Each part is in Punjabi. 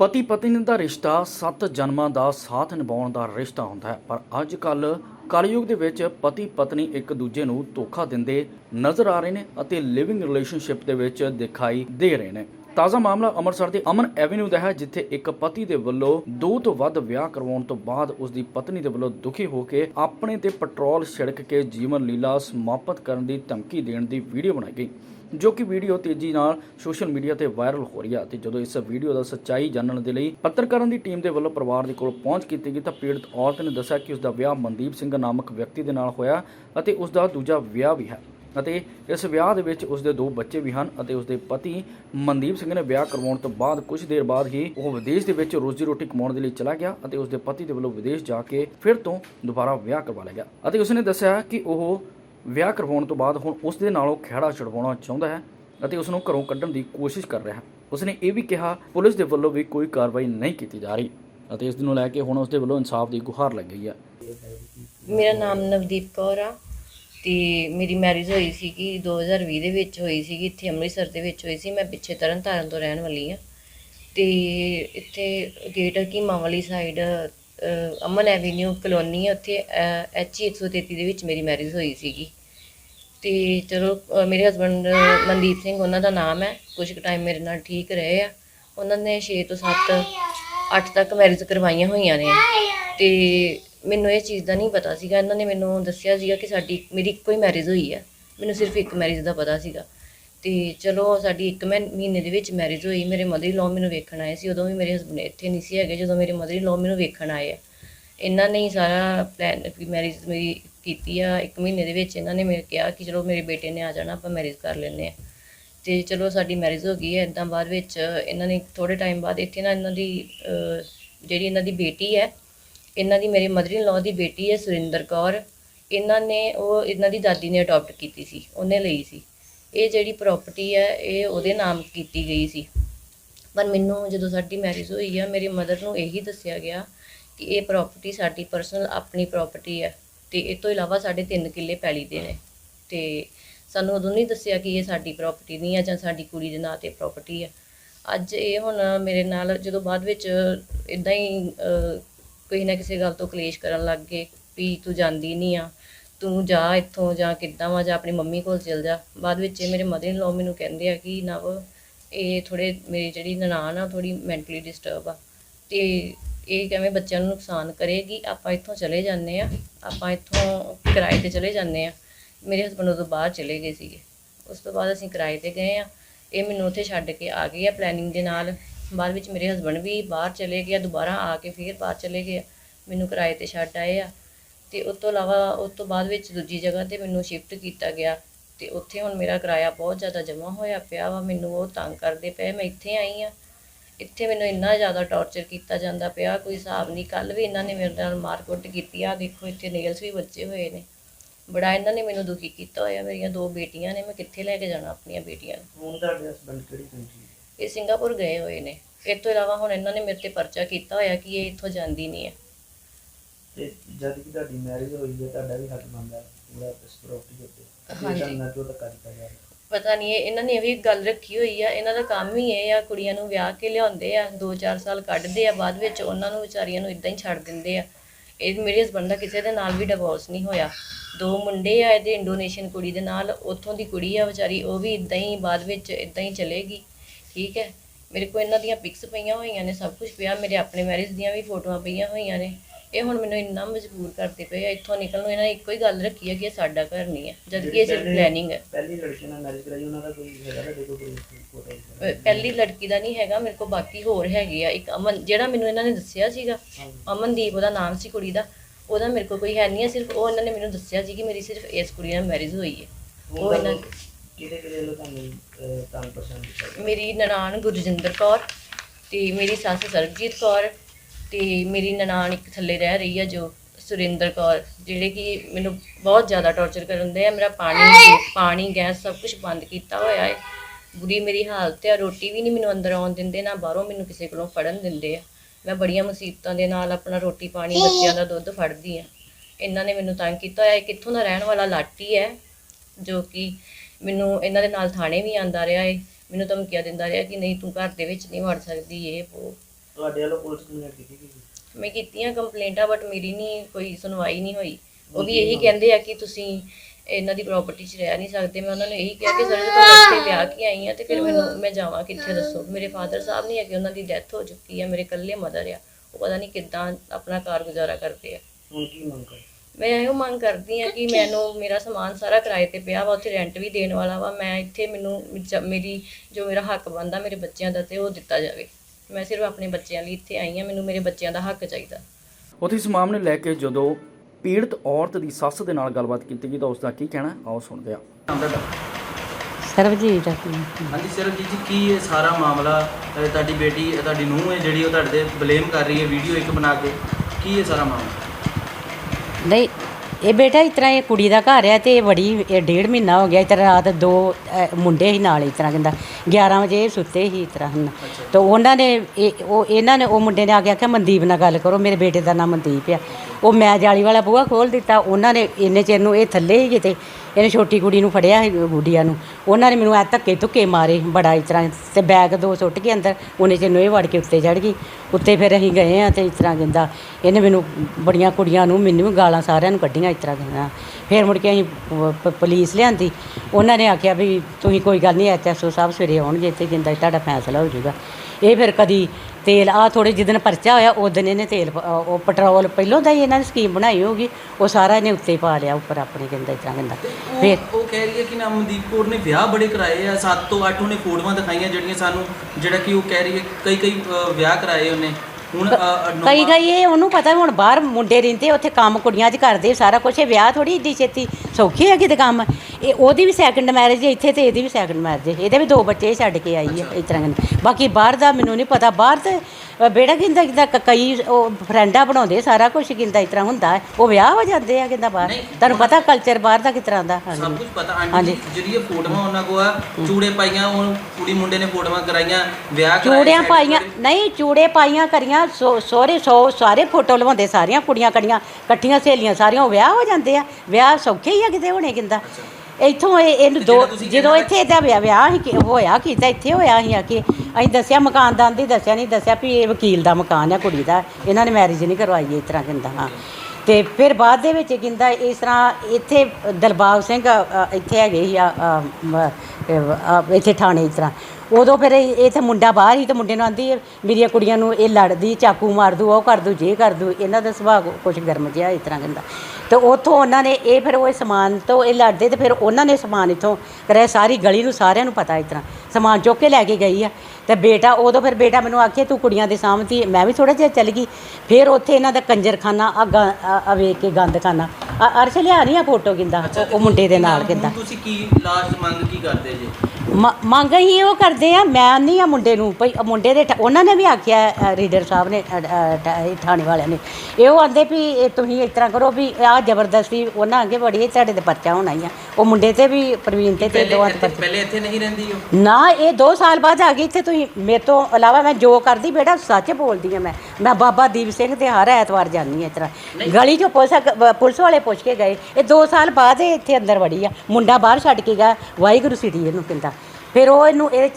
ਪਤੀ ਪਤਨੀ ਦਾ ਰਿਸ਼ਤਾ ਸੱਤ ਜਨਮਾਂ ਦਾ ਸਾਥ ਨਿਭਾਉਣ ਦਾ ਰਿਸ਼ਤਾ ਹੁੰਦਾ ਹੈ, ਪਰ ਅੱਜ ਕੱਲ ਕਲਯੁਗ ਦੇ ਵਿੱਚ ਪਤੀ ਪਤਨੀ ਇੱਕ ਦੂਜੇ ਨੂੰ ਧੋਖਾ ਦਿੰਦੇ ਨਜ਼ਰ ਆ ਰਹੇ ਨੇ ਅਤੇ ਲਿਵਿੰਗ ਰਿਲੇਸ਼ਨਸ਼ਿਪ ਦੇ ਵਿੱਚ ਦਿਖਾਈ ਦੇ ਰਹੇ ਨੇ। ਤਾਜ਼ਾ ਮਾਮਲਾ ਅੰਮ੍ਰਿਤਸਰ ਦੇ ਅਮਨ ਐਵਨਿਊ ਦਾ ਹੈ, ਜਿੱਥੇ ਇੱਕ ਪਤੀ ਦੇ ਵੱਲੋਂ ਦੋ ਤੋਂ ਵੱਧ ਵਿਆਹ ਕਰਵਾਉਣ ਤੋਂ ਬਾਅਦ ਉਸ ਦੀ ਪਤਨੀ ਦੇ ਵੱਲੋਂ ਦੁਖੀ ਹੋ ਕੇ ਆਪਣੇ ਤੇ ਪੈਟਰੋਲ ਛਿੜਕ ਕੇ ਜੀਵਨ ਲੀਲਾ ਸਮਾਪਤ ਕਰਨ ਦੀ ਧਮਕੀ ਦੇਣ ਦੀ ਵੀਡੀਓ ਬਣਾਈ ਗਈ। ਜੋ ਕਿ ਵੀਡੀਓ ਤੇਜ਼ੀ ਨਾਲ ਸੋਸ਼ਲ ਮੀਡੀਆ ਤੇ ਵਾਇਰਲ ਹੋ ਰਹੀ ਹੈ ਤੇ ਜਦੋਂ ਇਸ ਵੀਡੀਓ ਦਾ ਸੱਚਾਈ ਜਾਣਨ ਦੇ ਲਈ ਪੱਤਰਕਾਰਾਂ ਦੀ ਟੀਮ ਦੇ ਵੱਲੋਂ ਪਰਿਵਾਰ ਦੇ ਕੋਲ ਪਹੁੰਚ ਕੀਤੀ ਗਈ ਤਾਂ ਪੀੜਤ ਔਰਤ ਨੇ ਦੱਸਿਆ ਕਿ ਉਸ ਦਾ ਵਿਆਹ ਮਨਦੀਪ ਸਿੰਘ ਨਾਮਕ ਵਿਅਕਤੀ ਦੇ ਨਾਲ ਹੋਇਆ ਅਤੇ ਉਸ ਦਾ ਦੂਜਾ ਵਿਆਹ ਵੀ ਹੈ ਅਤੇ ਇਸ ਵਿਆਹ ਦੇ ਵਿੱਚ ਉਸ ਦੇ ਦੋ ਬੱਚੇ ਵੀ ਹਨ ਅਤੇ ਉਸ ਦੇ ਪਤੀ ਮਨਦੀਪ ਸਿੰਘ ਨੇ ਵਿਆਹ ਕਰਵਾਉਣ ਤੋਂ ਬਾਅਦ ਕੁਝ ਦੇਰ ਬਾਅਦ ਹੀ ਉਹ ਵਿਦੇਸ਼ ਦੇ ਵਿੱਚ ਰੋਜ਼ੀ ਰੋਟੀ ਕਮਾਉਣ ਦੇ ਲਈ ਚਲਾ ਗਿਆ ਅਤੇ ਉਸ ਦੇ ਪਤੀ ਦੇ ਵੱਲੋਂ ਵਿਦੇਸ਼ ਜਾ ਕੇ ਫਿਰ ਤੋਂ ਦੁਬਾਰਾ ਵਿਆਹ ਕਰਵਾ ਲਿਆ ਗਿਆ ਅਤੇ ਉਸਨੇ ਦੱਸਿਆ ਕਿ ਉਹ ਵਿਆਹ ਕਰਵਾਉਣ ਤੋਂ ਬਾਅਦ ਹੁਣ ਉਸ ਦੇ ਨਾਲੋਂ ਖਹਿੜਾ ਛੁਡਵਾਉਣਾ ਚਾਹੁੰਦਾ ਹੈ ਅਤੇ ਉਸ ਨੂੰ ਘਰੋਂ ਕੱਢਣ ਦੀ ਕੋਸ਼ਿਸ਼ ਕਰ ਰਿਹਾ ਹੈ। ਉਸਨੇ ਇਹ ਵੀ ਕਿਹਾ, ਪੁਲਿਸ ਦੇ ਵੱਲੋਂ ਵੀ ਕੋਈ ਕਾਰਵਾਈ ਨਹੀਂ ਕੀਤੀ ਜਾ ਰਹੀ ਅਤੇ ਇਸ ਨੂੰ ਲੈ ਕੇ ਹੁਣ ਉਸ ਦੇ ਵੱਲੋਂ ਇਨਸਾਫ ਦੀ ਗੁਹਾਰ ਲੱਗੀ ਹੈ। ਮੇਰਾ ਨਾਮ ਨਵਦੀਪ ਕੌਰ ਆ ਤੇ ਮੇਰੀ ਮੈਰਿਜ ਹੋਈ ਸੀ ਕਿ 2020 ਦੇ ਵਿੱਚ ਹੋਈ ਸੀ ਇੱਥੇ ਅੰਮ੍ਰਿਤਸਰ ਦੇ ਵਿੱਚ ਹੋਈ ਸੀ। ਮੈਂ ਪਿੱਛੇ ਤਰਨਤਾਰਨ ਤੋਂ ਰਹਿਣ ਵਾਲੀ ਆ ਤੇ ਇੱਥੇ ਗੇਟ ਹਕੀਮਾਂ ਵਾਲੀ ਸਾਈਡ ਅਮਨ ਐਵੀਨਿਊ ਕਲੋਨੀ ਆ, ਉੱਥੇ ਐਚ 133 ਦੇ ਵਿੱਚ ਮੇਰੀ ਮੈਰਿਜ ਹੋਈ ਸੀਗੀ। ਤੇ ਚਲੋ ਮੇਰੇ ਹਸਬੰਡ ਮਨਦੀਪ ਸਿੰਘ, ਉਹਨਾਂ ਦਾ ਨਾਮ ਹੈ। ਕੁਝ ਕੁ ਟਾਈਮ ਮੇਰੇ ਨਾਲ ਠੀਕ ਰਹੇ ਆ। ਉਹਨਾਂ ਨੇ 6 ਤੋਂ 7 8 ਤੱਕ ਮੈਰਿਜ ਕਰਵਾਈਆਂ ਹੋਈਆਂ ਨੇ। ਤੇ ਮੈਨੂੰ ਇਹ ਚੀਜ਼ ਦਾ ਨਹੀਂ ਪਤਾ ਸੀਗਾ। ਇਹਨਾਂ ਨੇ ਮੈਨੂੰ ਦੱਸਿਆ ਸੀਗਾ ਕਿ ਸਾਡੀ, ਮੇਰੀ ਇੱਕੋ ਹੀ ਮੈਰਿਜ ਹੋਈ ਹੈ ਮੈਨੂੰ ਸਿਰਫ ਇੱਕ ਮੈਰਿਜ ਦਾ ਪਤਾ ਸੀਗਾ। ਤੇ ਚਲੋ, ਸਾਡੀ ਇੱਕ ਮਹੀਨ- ਮਹੀਨੇ ਦੇ ਵਿੱਚ ਮੈਰਿਜ ਹੋਈ। ਮੇਰੇ ਮਦਰ ਇਨ ਮੈਨੂੰ ਵੇਖਣ ਆਏ ਸੀ। ਉਦੋਂ ਵੀ ਮੇਰੇ ਹਸਬੰਡ ਇੱਥੇ ਨਹੀਂ ਸੀ ਹੈਗੇ। ਜਦੋਂ ਮੇਰੇ ਮਦਰ ਇਨ ਮੈਨੂੰ ਵੇਖਣ ਆਏ ਆ। ਇਹਨਾਂ ਨੇ ਹੀ ਸਾਰਾ ਪਲਾਨ ਮੈਰਿਜ ਮੇਰੀ ਕੀਤੀ ਆ, ਇੱਕ ਮਹੀਨੇ ਦੇ ਵਿੱਚ ਇਹਨਾਂ ਨੇ ਮੇਰੇ ਕਿਹਾ ਕਿ ਚਲੋ ਮੇਰੇ ਬੇਟੇ ਨੇ ਆ ਜਾਣਾ, ਆਪਾਂ ਮੈਰਿਜ ਕਰ ਲੈਂਦੇ ਆ ਤੇ ਚਲੋ ਸਾਡੀ ਮੈਰਿਜ ਹੋ ਗਈ ਹੈ ਇਦਾਂ ਬਾਅਦ ਵਿੱਚ ਇਹਨਾਂ ਨੇ ਥੋੜੇ ਟਾਈਮ ਬਾਅਦ ਇੱਥੇ ਨਾ ਇਹਨਾਂ ਦੀ ਜਿਹੜੀ ਇਹਨਾਂ ਦੀ ਬੇਟੀ ਹੈ, ਇਹਨਾਂ ਦੀ ਮੇਰੇ ਮਦਰ ਇਨ ਲਾਅ ਦੀ ਬੇਟੀ ਹੈ ਸੁਰਿੰਦਰ ਕੌਰ, ਇਹਨਾਂ ਨੇ ਉਹ ਇਹਨਾਂ ਦੀ ਦਾਦੀ ਨੇ ਅਡਾਪਟ ਕੀਤੀ ਸੀ, ਉਹਨੇ ਲਈ ਸੀ। ਇਹ ਜਿਹੜੀ ਪ੍ਰਾਪਰਟੀ ਹੈ, ਇਹ ਉਹਦੇ ਨਾਮ ਕੀਤੀ ਗਈ ਸੀ। ਪਰ ਮੈਨੂੰ ਜਦੋਂ ਸਾਡੀ ਮੈਰਿਜ ਹੋਈ ਆ, ਮੇਰੇ ਮਦਰ ਨੂੰ ਇਹੀ ਦੱਸਿਆ ਗਿਆ ਕਿ ਇਹ ਪ੍ਰਾਪਰਟੀ ਸਾਡੀ ਪਰਸਨਲ ਆਪਣੀ ਪ੍ਰਾਪਰਟੀ ਹੈ ਤੇ ਇਹ ਤੋਂ ਇਲਾਵਾ ਸਾਡੇ 3 ਕਿੱਲੇ ਪੈਲੀ ਦੇ ਨੇ। ਤੇ ਸਾਨੂੰ ਉਦੋਂ ਨਹੀਂ ਦੱਸਿਆ ਕਿ ਇਹ ਸਾਡੀ ਪ੍ਰਾਪਰਟੀ ਨਹੀਂ ਹੈ ਜਾਂ ਸਾਡੀ ਕੁੜੀ ਦੇ ਨਾਂ ਤੇ ਪ੍ਰਾਪਰਟੀ ਹੈ। ਅੱਜ ਇਹ ਹੁਣ ਮੇਰੇ ਨਾਲ ਜਦੋਂ ਬਾਅਦ ਵਿੱਚ ਇਦਾਂ ਹੀ ਕੋਈ ਨਾ ਕਿਸੇ ਗੱਲ ਤੋਂ ਕਲੇਸ਼ ਕਰਨ ਲੱਗ ਗਏ ਵੀ ਤੂੰ ਜਾਂਦੀ ਨਹੀਂ ਆ, ਤੂੰ ਜਾ ਇੱਥੋਂ ਜਾਂ ਕਿੱਦਾਂ ਵਾ ਜਾਂ ਆਪਣੀ ਮੰਮੀ ਕੋਲ ਚਲ ਜਾ। ਬਾਅਦ ਵਿੱਚ ਇਹ ਮੇਰੇ ਮਦਰ ਇਨ ਲਾਅ ਮੈਨੂੰ ਕਹਿੰਦੇ ਆ ਕਿ ਨਵ, ਇਹ ਥੋੜੇ ਮੇਰੀ ਜਿਹੜੀ ਨਨਾਣ ਆ ਥੋੜੀ ਮੈਂਟਲੀ ਡਿਸਟਰਬ ਆ। ਤੇ ਇਹ ਕਿਵੇਂ ਬੱਚਿਆਂ ਨੂੰ ਨੁਕਸਾਨ ਕਰੇਗੀ ਆਪਾਂ ਇੱਥੋਂ ਚਲੇ ਜਾਂਦੇ ਆ ਆਪਾਂ ਇੱਥੋਂ ਕਿਰਾਏ ਤੇ ਚਲੇ ਜਾਂਦੇ ਆ ਮੇਰੇ ਹਸਬੰਡ ਉਦੋਂ ਬਾਹਰ ਚਲੇ ਗਏ ਸੀਗੇ। ਉਸ ਤੋਂ ਬਾਅਦ ਅਸੀਂ ਕਿਰਾਏ ਤੇ ਗਏ ਆ ਇਹ ਮੈਨੂੰ ਉੱਥੇ ਛੱਡ ਕੇ ਆ ਗਏ ਆ ਪਲੈਨਿੰਗ ਦੇ ਨਾਲ। ਬਾਅਦ ਵਿੱਚ ਮੇਰੇ ਹਸਬੰਡ ਵੀ ਬਾਹਰ ਚਲੇ ਗਿਆ ਦੁਬਾਰਾ ਆ ਕੇ ਫਿਰ ਬਾਹਰ ਚਲੇ ਗਏ ਆ। ਮੈਨੂੰ ਕਿਰਾਏ ਤੇ ਛੱਡ ਆਏ ਆ। ਤੇ ਉਸ ਤੋਂ ਇਲਾਵਾ ਉਸ ਤੋਂ ਬਾਅਦ ਵਿੱਚ ਦੂਜੀ ਜਗ੍ਹਾ ਤੇ ਮੈਨੂੰ ਸ਼ਿਫਟ ਕੀਤਾ ਗਿਆ। ਤੇ ਉੱਥੇ ਹੁਣ ਮੇਰਾ ਕਿਰਾਇਆ ਬਹੁਤ ਜ਼ਿਆਦਾ ਜਮ੍ਹਾਂ ਹੋਇਆ ਪਿਆ ਵਾ। ਮੈਨੂੰ ਉਹ ਤੰਗ ਕਰਦੇ ਪਏ। ਮੈਂ ਇੱਥੇ ਆਈ ਆ ਇੱਥੇ ਮੈਨੂੰ ਇੰਨਾ ਜ਼ਿਆਦਾ ਟੌਰਚਰ ਕੀਤਾ ਜਾਂਦਾ ਪਿਆ ਕੋਈ ਹਿਸਾਬ ਨਹੀਂ ਕੱਲ ਵੀ ਇਹਨਾਂ ਨੇ ਮੇਰੇ ਨਾਲ ਮਾਰਕੁੱਟ ਕੀਤੀ ਆ ਦੇਖੋ ਇੱਥੇ ਨੇਲਸ ਵੀ ਵੱਜੇ ਹੋਏ ਨੇ। ਬੜਾ ਇਹਨਾਂ ਨੇ ਮੈਨੂੰ ਦੁਖੀ ਕੀਤਾ ਹੋਇਆ ਮੇਰੀਆਂ ਦੋ ਬੇਟੀਆਂ ਨੇ ਮੈਂ ਕਿੱਥੇ ਲੈ ਕੇ ਜਾਣਾ ਆਪਣੀਆਂ ਬੇਟੀਆਂ ਨੂੰ? ਹੁਣ ਤੁਹਾਡੇ ਹਸਬੰਡ ਕਿਹੜੀ ਕੰਟਰੀ ਇਹ ਸਿੰਗਾਪੁਰ ਗਏ ਹੋਏ ਨੇ। ਇਸ ਤੋਂ ਇਲਾਵਾ ਹੁਣ ਇਹਨਾਂ ਨੇ ਮੇਰੇ ਤੇ ਪਰਚਾ ਕੀਤਾ ਹੋਇਆ ਕਿ ਇਹ ਇੱਥੋਂ ਜਾਂਦੀ ਨਹੀਂ ਹੈ। ਤੇ ਜਦ ਕਿ ਤੁਹਾਡੀ ਮੈਰਿਜ ਹੋਈ ਹੈ ਤੁਹਾਡਾ ਵੀ ਹੱਕ ਬਣਦਾ ਪੂਰਾ ਪ੍ਰਾਪਰਟੀ ਦੇ ਉੱਤੇ। ਹਾਂਜੀ। ਜੋ ਧੱਕਾ ਦਿੱਤਾ ਜਾ ਰਿਹਾ। ਪਤਾ ਨਹੀਂ ਇਹਨਾਂ ਨੇ ਇਹ ਵੀ ਗੱਲ ਰੱਖੀ ਹੋਈ ਆ, ਇਹਨਾਂ ਦਾ ਕੰਮ ਹੀ ਇਹ ਆ, ਕੁੜੀਆਂ ਨੂੰ ਵਿਆਹ ਕੇ ਲਿਆਉਂਦੇ ਆ 2-4 ਸਾਲ ਕੱਢਦੇ ਆ, ਬਾਅਦ ਵਿੱਚ ਉਹਨਾਂ ਨੂੰ ਵਿਚਾਰੀਆਂ ਨੂੰ ਇਦਾਂ ਹੀ ਛੱਡ ਦਿੰਦੇ ਆ। ਇਹ ਮੇਰੇ ਹਸਬੰਡ ਦਾ ਕਿਸੇ ਦੇ ਨਾਲ ਵੀ ਡਿਵੋਰਸ ਨਹੀਂ ਹੋਇਆ। ਦੋ ਮੁੰਡੇ ਆ ਇਹਦੇ ਇੰਡੋਨੇਸ਼ੀਅਨ ਕੁੜੀ ਦੇ ਨਾਲ, ਉੱਥੋਂ ਦੀ ਕੁੜੀ ਆ ਵਿਚਾਰੀ, ਉਹ ਵੀ ਇਦਾਂ ਹੀ ਬਾਅਦ ਵਿੱਚ ਇਦਾਂ ਹੀ ਚਲੇਗੀ, ਠੀਕ ਹੈ? ਮੇਰੇ ਕੋਲ ਇਹਨਾਂ ਦੀਆਂ ਪਿਕਸ ਪਈਆਂ ਹੋਈਆਂ ਨੇ, ਸਭ ਕੁਝ ਪਿਆ, ਮੇਰੇ ਆਪਣੇ ਮੈਰਿਜ ਦੀਆਂ ਵੀ ਫੋਟੋਆਂ ਪਈਆਂ ਹੋਈਆਂ ਨੇ। ਇਹ ਹੁਣ ਮੈਨੂੰ ਇੰਨਾ ਮਜਬੂਰ ਕਰਦੇ ਪਏ ਆ ਇੱਥੋਂ ਨਿਕਲਣ ਨੂੰ ਇਹਨਾਂ ਨੇ ਇੱਕੋ ਹੀ ਗੱਲ ਰੱਖੀ ਹੈ ਕਿ ਇਹ ਸਾਡਾ ਘਰ ਨਹੀਂ ਹੈ ਜਦ ਕਿ ਇਹ ਸਿਰਫ ਪਲੈਨਿੰਗ ਹੈ ਪਹਿਲੀ ਲੜਕੀ ਨਾਲ ਮੈਰਿਜ ਕਰਾਈ ਉਹਨਾਂ ਦਾ ਕੋਈ ਹੈਗਾ ਤੁਹਾਡੇ ਕੋਲ ਕੋਈ ਫੋਟੋ ਪਹਿਲੀ ਲੜਕੀ ਦਾ ਨਹੀਂ ਹੈਗਾ ਮੇਰੇ ਕੋਲ ਬਾਕੀ ਹੋਰ ਹੈਗੇ ਆ। ਇੱਕ ਅਮਨ ਜਿਹੜਾ ਮੈਨੂੰ ਇਹਨਾਂ ਨੇ ਦੱਸਿਆ ਸੀਗਾ ਅਮਨਦੀਪ ਉਹਦਾ ਨਾਮ ਸੀ ਕੁੜੀ ਦਾ ਉਹਦਾ ਮੇਰੇ ਕੋਲ ਕੋਈ ਹੈ ਨਹੀਂ ਹੈ ਸਿਰਫ ਉਹ ਇਹਨਾਂ ਨੇ ਮੈਨੂੰ ਦੱਸਿਆ ਸੀ ਕਿ ਮੇਰੀ ਸਿਰਫ ਇਸ ਕੁੜੀ ਨਾਲ ਮੈਰਿਜ ਹੋਈ ਹੈ ਉਹ ਇਹਨਾਂ ਕਿਹਦੇ ਕਿਹਦੇ ਲੋ ਤੁਹਾਨੂੰ ਤੁਹਾਨੂੰ ਪਸੰਦ ਮੇਰੀ ਨਨਾਣ ਗੁਰਜਿੰਦਰ ਕੌਰ ਤੇ ਮੇਰੀ ਸੱਸ ਸਰਬਜੀਤ ਕੌਰ ਤੇ ਮੇਰੀ ਨਨਾਣ ਇੱਕ ਥੱਲੇ ਰਹਿ ਰਹੀ ਆ ਜੋ ਸੁਰਿੰਦਰ ਕੌਰ ਜਿਹੜੇ ਕਿ ਮੈਨੂੰ ਬਹੁਤ ਜ਼ਿਆਦਾ ਟੌਰਚਰ ਕਰਦੇ ਆ। ਮੇਰਾ ਪਾਣੀ ਪਾਣੀ ਗੈਸ ਸਭ ਕੁਝ ਬੰਦ ਕੀਤਾ ਹੋਇਆ ਹੈ ਬੁਰੀ ਮੇਰੀ ਹਾਲਤ ਹੈ ਰੋਟੀ ਵੀ ਨਹੀਂ ਮੈਨੂੰ ਅੰਦਰ ਆਉਣ ਦਿੰਦੇ ਨਾ ਬਾਹਰੋਂ ਮੈਨੂੰ ਕਿਸੇ ਕੋਲੋਂ ਫੜਨ ਦਿੰਦੇ ਆ। ਮੈਂ ਬੜੀਆਂ ਮੁਸੀਬਤਾਂ ਦੇ ਨਾਲ ਆਪਣਾ ਰੋਟੀ ਪਾਣੀ ਬੱਚਿਆਂ ਦਾ ਦੁੱਧ ਫੜਦੀ ਆ। ਇਹਨਾਂ ਨੇ ਮੈਨੂੰ ਤੰਗ ਕੀਤਾ ਹੋਇਆ। ਇਹ ਕਿੱਥੋਂ ਦਾ ਰਹਿਣ ਵਾਲਾ ਲਾਟੀ ਹੈ ਜੋ ਕਿ ਮੈਨੂੰ ਇਹਨਾਂ ਦੇ ਨਾਲ ਥਾਣੇ ਵੀ ਆਂਦਾ ਰਿਹਾ ਏ। ਮੈਨੂੰ ਧਮਕੀਆਂ ਦਿੰਦਾ ਰਿਹਾ ਕਿ ਨਹੀਂ ਤੂੰ ਘਰ ਦੇ ਵਿੱਚ ਨਹੀਂ ਵੜ ਸਕਦੀ ਇਹ ਉਹ। ਤੁਹਾਡੇ ਵੱਲੋਂ ਪੁਲਿਸ ਕੰਪਲੇਂਟ ਕੀਤੀ ਗਈ? ਮੈਂ ਕੀਤੀਆਂ ਕੰਪਲੇਂਟਾਂ ਬਟ ਮੇਰੀ ਨਹੀਂ ਕੋਈ ਸੁਣਵਾਈ ਨਹੀਂ ਹੋਈ। ਉਹ ਵੀ ਇਹੀ ਕਹਿੰਦੇ ਆ ਕਿ ਤੁਸੀਂ ਇਹਨਾਂ ਦੀ ਪ੍ਰਾਪਰਟੀ 'ਚ ਰਹਿ ਨਹੀਂ ਸਕਦੇ। ਮੈਂ ਉਹਨਾਂ ਨੂੰ ਇਹੀ ਕਿਹਾ ਕਿ ਸਰ ਜਦੋਂ ਮੈਂ ਇੱਥੇ ਵਿਆਹ ਕੇ ਆਈ ਆ ਤੇ ਫਿਰ ਮੈਨੂੰ ਮੈਂ ਜਾਵਾਂ ਕਿੱਥੇ ਦੱਸੋ? ਮੇਰੇ ਫਾਦਰ ਸਾਹਿਬ ਨਹੀਂ ਹੈਗੇ ਉਹਨਾਂ ਦੀ ਡੈਥ ਹੋ ਚੁੱਕੀ ਹੈ ਮੇਰੇ ਇਕੱਲੇ ਮਦਰ ਆ। ਉਹ ਪਤਾ ਨਹੀਂ ਕਿੱਦਾਂ ਆਪਣਾ ਕਾਰ ਗੁਜ਼ਾਰਾ ਕਰਦੇ ਆ। ਹੁਣ ਕੀ ਮੰਗ ਕਰ ਮੈਂ ਇਹੋ ਮੰਗ ਕਰਦੀ ਆ ਕਿ ਮੈਨੂੰ ਮੇਰਾ ਸਮਾਨ ਸਾਰਾ ਕਿਰਾਏ ਤੇ ਪਿਆ ਵਾ ਉੱਥੇ ਰੈਂਟ ਵੀ ਦੇਣ ਵਾਲਾ ਵਾ। ਮੈਂ ਇੱਥੇ ਮੈਨੂੰ ਜ- ਮੇਰੀ ਜੋ ਮੇਰਾ ਹੱਕ ਬਣਦਾ ਮੇਰੇ ਬੱਚਿਆਂ ਦਾ ਤੇ ਉਹ ਦਿੱਤਾ ਜਾਵੇ। ਮੈਂ ਸਿਰਫ ਆਪਣੇ ਬੱਚਿਆਂ ਲਈ ਇੱਥੇ ਆਈ ਆ ਮੈਨੂੰ ਮੇਰੇ ਬੱਚਿਆਂ ਦਾ ਹੱਕ ਚਾਹੀਦਾ। ਉੱਥੇ ਇਸ ਮਾਮਲੇ ਨੂੰ ਲੈ ਕੇ ਜਦੋਂ ਪੀੜਤ ਔਰਤ ਦੀ ਸੱਸ ਦੇ ਨਾਲ ਗੱਲਬਾਤ ਕੀਤੀ ਗਈ ਤਾਂ ਉਸ ਦਾ ਕੀ ਕਹਿਣਾ ਆਓ ਸੁਣਦੇ ਹਾਂ। ਸਰਬਜੀਤ ਹਾਂਜੀ ਸਿਰਫ ਜੀ ਜੀ ਕੀ ਇਹ ਸਾਰਾ ਮਾਮਲਾ ਅਹ ਤੁਹਾਡੀ ਬੇਟੀ ਅਹ ਤੁਹਾਡੀ ਨੂੰਹ ਹੈ ਜਿਹੜੀ ਉਹ ਤੁਹਾਡੇ ਤੇ ਬਲੇਮ ਕਰ ਰਹੀ ਹੈ ਵੀਡੀਓ ਇੱਕ ਬਣਾ ਕੇ? ਕੀ ਇਹ ਸਾਰਾ ਮਾਮਲਾ? ਨਹੀਂ ਇਹ ਬੇਟਾ ਇਸ ਤਰ੍ਹਾਂ ਇਹ ਕੁੜੀ ਦਾ ਘਰ ਹੈ ਤੇ ਇਹ ਬੜੀ ਇਹ ਡੇਢ ਮਹੀਨਾ ਹੋ ਗਿਆ ਇਸ ਤਰ੍ਹਾਂ ਰਾਤ ਦੋ ਅਹ, ਮੁੰਡੇ ਹੀ ਨਾਲ ਇਸ ਤਰ੍ਹਾਂ ਕਹਿੰਦਾ। 11 ਵਜੇ ਇਹ ਸੁੱਤੇ ਸੀ ਇਸ ਤਰ੍ਹਾਂ ਹਨ। ਤੇ ਉਹਨਾਂ ਨੇ ਇਹ ਉਹ ਇਹਨਾਂ ਨੇ ਉਹ ਮੁੰਡੇ ਨੇ ਆ ਕੇ ਆਖਿਆ ਮਨਦੀਪ ਨਾਲ ਗੱਲ ਕਰੋ ਮੇਰੇ ਬੇਟੇ ਦਾ ਨਾਮ ਮਨਦੀਪ ਆ। ਉਹ ਮੈਂ ਜਾਲੀ ਵਾਲਾ ਬੂਹਾ ਖੋਲ ਦਿੱਤਾ ਉਹਨਾਂ ਨੇ ਇੰਨੇ ਚਿਰ ਨੂੰ ਇਹ ਥੱਲੇ ਹੀ ਕਿਤੇ ਇਹਨੇ ਛੋਟੀ ਕੁੜੀ ਨੂੰ ਫੜਿਆ ਸੀ ਗੁੱਡੀਆਂ ਨੂੰ। ਉਹਨਾਂ ਨੇ ਮੈਨੂੰ ਐ ਧੱਕੇ ਧੁੱਕੇ ਮਾਰੇ ਬੜਾ ਇਸ ਤਰ੍ਹਾਂ ਤੇ ਬੈਗ ਦੋ ਸੁੱਟ ਕੇ ਅੰਦਰ, ਉਹਨੇ ਚ ਨੋਏ ਵੜ ਕੇ ਉੱਤੇ ਚੜ ਗਈ। ਉੱਤੇ ਫਿਰ ਅਸੀਂ ਗਏ ਆ ਤੇ ਇਸ ਤਰ੍ਹਾਂ ਕਹਿੰਦਾ, ਇਹਨੇ ਮੈਨੂੰ ਬੜੀਆਂ ਕੁੜੀਆਂ ਨੂੰ ਮੈਨੂੰ ਵੀ ਗਾਲਾਂ ਸਾਰਿਆਂ ਨੂੰ ਕੱਢੀਆਂ ਇਸ ਤਰ੍ਹਾਂ ਕਹਿੰਦਾ। ਫਿਰ ਮੁੜ ਕੇ ਅਸੀਂ ਪ- ਪੁਲਿਸ ਲਿਆਂਦੀ। ਉਹਨਾਂ ਨੇ ਆਖਿਆ ਵੀ ਤੁਸੀਂ ਕੋਈ ਗੱਲ ਨਹੀਂ ਐਚਐਸਓ ਸਾਹਿਬ ਸਵੇਰੇ ਆਉਣਗੇ ਤੇ ਜਿੰਦਾ ਤੁਹਾਡਾ ਫੈਸਲਾ ਹੋ ਜਾਊਗਾ। ਇਹ ਫਿਰ ਕਦੀ ਤੇਲ ਆ ਥੋੜੇ ਜਿੱਦਣ ਪਰਚਾ ਹੋਇਆ ਉਦੋਂ ਇਹਨੇ ਤੇਲ ਪ- ਉਹ ਪੈਟਰੋਲ ਪਹਿਲੋਂ ਦਾ ਹੀ ਇਹਨਾਂ ਨੇ ਸਕੀਮ ਬਣਾਈ ਹੋਗੀ ਉਹ ਸਾਰਾ ਇਹਨੇ ਉੱਤੇ ਪਾ ਲਿਆ ਉੱਪਰ ਆਪਣੇ ਕਹਿੰਦਾ ਤਰ੍ਹਾਂ ਕਹਿੰਦਾ। ਫਿਰ ਉਹ ਉਹ ਕਹਿ ਰਹੀ ਹੈ ਕਿ ਨਾ ਮਨਦੀਪ ਕੌਰ ਨੇ ਵਿਆਹ ਬੜੇ ਕਰਾਏ ਆ 7 ਤੋਂ 8 ਉਹਨੇ ਫੋਟੋਆਂ ਦਿਖਾਈਆਂ ਜਿਹੜੀਆਂ ਸਾਨੂੰ ਜਿਹੜਾ ਕਿ ਉਹ ਕਹਿ ਰਹੀ ਹੈ ਕਈ ਕਈ ਵਿਆਹ ਕਰਾਏ ਉਹਨੇ। ਹੁਣ ਨੌਵਾਂ- ਕਈ ਕਈ ਇਹ ਉਹਨੂੰ ਪਤਾ ਹੁਣ ਬਾਹਰ ਮੁੰਡੇ ਰਹਿੰਦੇ ਉੱਥੇ ਕੰਮ ਕੁੜੀਆਂ 'ਚ ਕਰਦੇ ਸਾਰਾ ਕੁਝ ਵਿਆਹ ਥੋੜੀ ਏਡੀ ਛੇਤੀ ਸੌਖੀ ਹੈ ਕਿਤੇ ਕੰਮ। ਇਹ ਉਹਦੀ ਵੀ ਸੈਕੰਡ ਮੈਰਿਜ ਹੈ ਇੱਥੇ ਤੇ ਇਹਦੀ ਵੀ ਸੈਕੰਡ ਮੈਰਿਜ ਹੈ। ਇਹਦੇ ਵੀ ਦੋ ਬੱਚੇ ਛੱਡ ਕੇ ਆਈ ਹੈ ਇਸ ਤਰ੍ਹਾਂ ਕਹਿੰਦੇ ਬਾਕੀ ਬਾਹਰ ਦਾ ਮੈਨੂੰ ਨਹੀਂ ਪਤਾ ਬਾਹਰ ਤੇ ਬੇੜਾ ਕਹਿੰਦਾ ਕਿਦਾ ਕਈ ਉਹ ਫਰੈਂਡਾਂ ਬਣਾਉਂਦੇ ਸਾਰਾ ਕੁਝ ਕਹਿੰਦਾ ਇਸ ਤਰ੍ਹਾਂ ਹੁੰਦਾ ਹੈ। ਉਹ ਵਿਆਹ ਹੋ ਜਾਂਦੇ ਆ ਕਹਿੰਦਾ ਬਾਹਰ। ਤੁਹਾਨੂੰ ਪਤਾ ਕਲਚਰ ਬਾਹਰ ਦਾ ਕਿਸ ਤਰ੍ਹਾਂ ਦਾ? ਸਭ ਹਾਂਜੀ। ਕੁਝ ਪਤਾ। ਆਂਟੀ ਹਾਂਜੀ। ਜੀ ਜਿਹੜੀ ਇਹ ਫੋਟੋਆਂ ਉਹਨਾਂ ਕੋਲ ਆ ਚੂੜੇ ਪਾਈਆਂ ਉਹ ਕੁੜੀ ਮੁੰਡੇ ਨੇ ਫੋਟੋਆਂ ਕਰਾਈਆਂ ਵਿਆਹ ਕਰਾਏ ਚੂੜਿਆਂ ਪਾਈਆਂ। ਨਹੀਂ ਚੂੜੇ ਪਾਈਆਂ ਕਰੀਆਂ ਸਹੁਰੇ ਸੌ ਸਾਰੇ ਫੋਟੋ ਲਵਾਉਂਦੇ ਸਾਰੀਆਂ ਕੁੜੀਆਂ ਕੜੀਆਂ ਇਕੱਠੀਆਂ ਸਹੇਲੀਆਂ ਸਾਰੀਆਂ ਉਹ ਵਿਆਹ ਹੋ ਜਾਂਦੇ ਆ। ਵਿਆਹ ਸੌਖੇ ਹੀ ਆ ਕਿਤੇ ਹੋਣੇ ਕਿੰਦਾ। ਇੱਥੋਂ ਇਹ ਇਹਨੂੰ ਦੋ ਜਦੋਂ ਇੱਥੇ ਇਹਦਾ ਵਿਆਹ ਵਿਆਹ ਕੀ- ਹੋਇਆ ਕੀਤਾ ਇੱਥੇ ਹੋਇਆ ਸੀ ਆ ਕਿ ਅਸੀਂ ਦੱਸਿਆ ਮਕਾਨਦਾਰ ਦੀ ਦੱਸਿਆ ਨਹੀਂ ਦੱਸਿਆ ਵੀ ਇਹ ਵਕੀਲ ਦਾ ਮਕਾਨ ਆ ਕੁੜੀ ਦਾ। ਇਹਨਾਂ ਨੇ ਮੈਰਿਜ ਨਹੀਂ ਕਰਵਾਈ ਇਸ ਤਰ੍ਹਾਂ ਕਹਿੰਦਾ ਹਾਂ। ਤੇ ਫਿਰ ਬਾਅਦ ਦੇ ਵਿੱਚ ਕਹਿੰਦਾ ਇਸ ਤਰ੍ਹਾਂ ਇੱਥੇ ਦਲਬਾਗ ਸਿੰਘ ਇੱਥੇ ਹੈਗੇ ਸੀ ਆ ਇੱਥੇ ਥਾਣੇ ਇਸ ਤਰ੍ਹਾਂ। ਉਦੋਂ ਫਿਰ ਇਹ- ਇੱਥੇ ਮੁੰਡਾ ਬਾਹਰ ਹੀ ਤੇ ਮੁੰਡੇ ਨੂੰ ਆਂਦੀ ਮੇਰੀਆਂ ਕੁੜੀਆਂ ਨੂੰ ਇਹ ਲੜਦੀ ਚਾਕੂ ਮਾਰ ਦੂ ਉਹ ਕਰ ਦੂ ਜੇ ਕਰ ਦੂ ਇਹਨਾਂ ਦਾ ਸੁਭਾਅ ਕੁਝ ਗਰਮ ਜਿਹਾ ਇਸ ਤਰ੍ਹਾਂ ਕਹਿੰਦਾ। ਤੇ ਉੱਥੋਂ ਉਹਨਾਂ ਨੇ ਇਹ ਫਿਰ ਉਹ ਸਮਾਨ ਤੋਂ ਇਹ ਲੜਦੇ ਤੇ ਫਿਰ ਉਹਨਾਂ ਨੇ ਸਮਾਨ ਇੱਥੋਂ ਕਰਿਆ ਸਾਰੀ ਗਲੀ ਨੂੰ ਸਾਰਿਆਂ ਨੂੰ ਪਤਾ ਇਸ ਤਰ੍ਹਾਂ। ਸਮਾਨ ਚੁੱਕ ਕੇ ਲੈ ਕੇ ਗਈ ਆ। ਤੇ ਬੇਟਾ ਉਦੋਂ ਫਿਰ ਬੇਟਾ ਮੈਨੂੰ ਆਖੇ ਤੂੰ ਕੁੜੀਆਂ ਦੇ ਸਾਹਮਣੇ ਮੈਂ ਵੀ ਥੋੜਾ ਜਿਹਾ ਚੱਲ ਗਈ। ਫਿਰ ਉੱਥੇ ਇਹਨਾਂ ਦਾ ਕੰਜਰਖਾਨਾ ਆ ਵੇਖ ਕੇ ਗੰਦਖਾਨਾ। ਅਰਸ਼ ਲਿਆ ਨਹੀਂ ਆ ਫੋਟੋ ਕਿੰਦਾ? ਉਹ ਮੁੰਡੇ ਦੇ ਨਾਲ ਕਿੰਦਾ? ਤੁਸੀਂ ਕੀ ਲਾਸਟ ਮੰਗ ਕੀ ਕਰਦੇ ਜੀ? ਮ- ਮੰਗ ਹੀ ਉਹ ਕਰਦੇ ਆ ਮੈਂ ਨਹੀਂ ਆ ਮੁੰਡੇ ਨੂੰ ਭਈ ਉਹ ਮੁੰਡੇ ਦੇ ਠ- ਉਹਨਾਂ ਨੇ ਵੀ ਆਖਿਆ ਰੀਡਰ ਸਾਹਿਬ ਨੇ ਅ, ਅ, ਠਾ- ਇਹ ਥਾਣੇ ਵਾਲਿਆਂ ਨੇ। ਇਹ ਉਹ ਆਂਦੇ ਵੀ ਇਹ ਤੁਸੀਂ ਇਸ ਤਰ੍ਹਾਂ ਕਰੋ ਵੀ ਆ ਜ਼ਬਰਦਸਤੀ ਉਹਨਾਂ ਅੱਗੇ ਬੜੀ ਤੁਹਾਡੇ ਤੇ ਪਰਚਾ ਹੋਣਾ ਹੀ ਆ। ਉਹ ਮੁੰਡੇ ਤੇ ਵੀ ਪ੍ਰਵੀਨ ਤੇ ਤੇ ਪਹਿਲੇ ਦੋਵਾਂ ਤੇ ਇੱਥੇ- ਪਰਚਾ। ਪਹਿਲੇ ਇੱਥੇ ਨਹੀਂ ਰਹਿੰਦੀ ਉਹ? ਨਾ ਇਹ 2 ਸਾਲ ਬਾਅਦ ਆ ਗਈ ਇੱਥੇ ਤੁਸੀਂ ਮੇਰੇ ਤੋਂ ਇਲਾਵਾ ਮੈਂ ਜੋ ਕਰਦੀ ਬੇਟਾ ਸੱਚ ਬੋਲਦੀ ਆ ਮੈਂ। ਮੈਂ ਬਾਬਾ ਦੀਪ ਸਿੰਘ ਦੇ ਹਰ ਐਤਵਾਰ ਜਾਂਦੀ ਆ ਇਸ ਤਰ੍ਹਾਂ। ਗਲੀ ਚੋਂ ਪੁਲਿਸ ਪੁਲਿਸ ਵਾਲੇ ਪੁੱਛ ਕੇ ਗਏ। ਇਹ 2 ਸਾਲ ਬਾਅਦ ਇਹ ਇੱਥੇ ਅੰਦਰ ਵੜੀ ਆ। ਮੁੰਡਾ ਬਾਹਰ ਛੱਡ ਕੇ ਗਿਆ ਵਾਹਿਗੁਰੂ ਸਿਟੀ ਇਹਨੂੰ ਕਹਿੰਦਾ। ਫਿਰ ਉਹ ਇਹਨੂੰ ਇਹ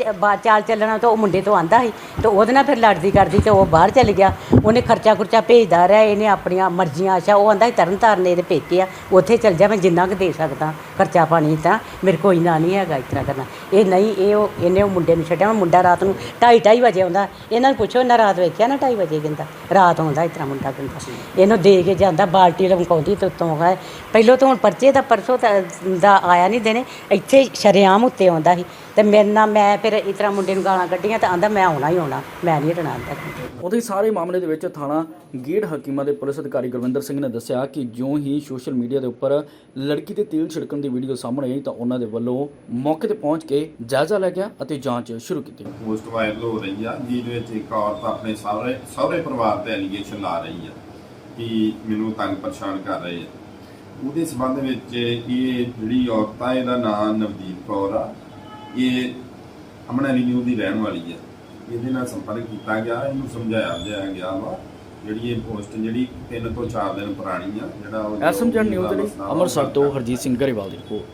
ਚਾਲ ਚੱਲਣਾ ਤਾਂ ਉਹ ਮੁੰਡੇ ਤੋਂ ਆਂਦਾ ਸੀ ਤੇ ਉਹਦੇ ਨਾਲ ਫਿਰ ਲੜਦੀ ਕਰਦੀ ਤੇ ਉਹ ਬਾਹਰ ਚਲ ਗਿਆ। ਉਹਨੇ ਖਰਚਾ ਖੁਰਚਾ ਭੇਜਦਾ ਰਿਹਾ, ਇਹਨੇ ਆਪਣੀਆਂ ਮਰਜ਼ੀਆਂ ਆਸ਼ਾ, ਉਹ ਆਂਦਾ ਸੀ ਤਰਨ ਤਾਰਨ ਇਹਦੇ ਪੇਕੇ ਆ, ਉੱਥੇ ਚਲ ਜਾ, ਮੈਂ ਜਿੰਨਾ ਕੁ ਦੇ ਸਕਦਾ ਖਰਚਾ ਪਾਣੀ ਤਾਂ, ਮੇਰੇ ਕੋਈ ਨਾ ਨਹੀਂ ਹੈਗਾ ਇਸ ਕਰਨਾ। ਇਹ ਨਹੀਂ, ਇਹ ਉਹ, ਇਹਨੇ ਉਹ ਮੁੰਡੇ ਨੂੰ ਛੱਡਿਆ ਉਹ ਮੁੰਡਾ ਰਾਤ ਨੂੰ 2:30 ਵਜੇ ਆਉਂਦਾ। ਇਹਨਾਂ ਨੂੰ ਪੁੱਛੋ, ਇਹਨਾਂ ਰਾਤ ਵੇਖਿਆ ਨਾ 2:30 ਵਜੇ ਕਹਿੰਦਾ, ਰਾਤ ਆਉਂਦਾ ਇਸ ਮੁੰਡਾ ਕਹਿੰਦਾ। ਇਹਨੂੰ ਦੇ ਕੇ ਜਾਂਦਾ, ਬਾਲਟੀ ਲਮਕਾਉਂਦੀ ਤੇ ਉੱਤੋਂ ਹੈ ਪਹਿਲੋਂ ਤੋਂ ਹੁਣ ਪਰਚੇ ਦਾ ਪਰਸੋਂ ਤਾਂ, ਦਾ ਆਇਆ ਨਹੀਂ ਦੇਣੇ, ਇੱਥੇ ਸ਼ਰੇਆਮ ਉੱਤੇ ਆਉਂਦਾ ਸੀ। ਤੇ ਮੇਰੇ ਨਾਲ ਮੈਂ ਫਿਰ ਇਸ ਤਰ੍ਹਾਂ ਮੁੰਡੇ ਨੂੰ ਗਾਲਾਂ ਕੱਢੀਆਂ ਤਾਂ ਆਂਦਾ ਮੈਂ ਆਉਣਾ ਹੀ ਆਉਣਾ ਮੈਂ ਨਹੀਂ ਹਟਣਾ ਆਂਦਾ ਉਹਦੇ ਸਾਰੇ ਮਾਮਲੇ ਦੇ ਵਿੱਚ ਥਾਣਾ ਗੇੜ ਹਕੀਮਾ ਦੇ ਪੁਲਿਸ ਅਧਿਕਾਰੀ ਗੁਰਵਿੰਦਰ ਸਿੰਘ ਨੇ ਦੱਸਿਆ ਕਿ ਜਿਉਂ ਹੀ ਸੋਸ਼ਲ ਮੀਡੀਆ ਦੇ ਉੱਪਰ ਲੜਕੀ ਤੇ ਤੇਲ ਛਿੜਕਣ ਦੀ ਵੀਡੀਓ ਸਾਹਮਣੇ ਆਈ ਤਾਂ ਉਹਨਾਂ ਦੇ ਵੱਲੋਂ ਮੌਕੇ ਤੇ ਪਹੁੰਚ ਕੇ ਜਾਇਜ਼ਾ ਲਿਆ ਗਿਆ ਅਤੇ ਜਾਂਚ ਸ਼ੁਰੂ ਕੀਤੀ। ਪੋਸਟ ਵਾਇਰਲ ਹੋ ਰਹੀ ਆ ਜਿਹਦੇ ਵਿੱਚ ਇੱਕ ਔਰਤ ਆਪਣੇ ਸਹੁਰੇ ਸਹੁਰੇ ਪਰਿਵਾਰ ਤੇ ਐਲੀਗੇਸ਼ਨ ਲਾ ਰਹੀ ਆ ਕਿ ਮੈਨੂੰ ਤੰਗ ਪਰੇਸ਼ਾਨ ਕਰ ਰਹੇ ਆ। ਉਹਦੇ ਸੰਬੰਧ ਵਿੱਚ ਇਹ ਜਿਹੜੀ ਔਰਤ ਆ ਇਹਦਾ ਨਾਮ ਨਵਦੀਪ ਕੌਰ ਆ। ਇਹ ਅਮਨ ਐਵੀਨਿਊ ਦੀ ਰਹਿਣ ਵਾਲੀ ਆ ਇਹਦੇ ਨਾਲ ਸੰਪਰਕ ਕੀਤਾ ਗਿਆ ਇਹਨੂੰ ਸਮਝਾਇਆ ਜਾਇਆ ਗਿਆ ਵਾ। ਜਿਹੜੀ ਇਹ ਪੋਸਟ ਜਿਹੜੀ 3 ਤੋਂ 4 ਦਿਨ ਪੁਰਾਣੀ ਆ ਜਿਹੜਾ ਉਹ ਐਸਐਮਜਨ ਨਿਊਜ਼ ਦੇ ਲਈ ਅੰਮ੍ਰਿਤਸਰ ਤੋਂ ਹਰਜੀਤ ਸਿੰਘ ਗਰੇਵਾਲ ਦੀ ਰਿਪੋਰਟ।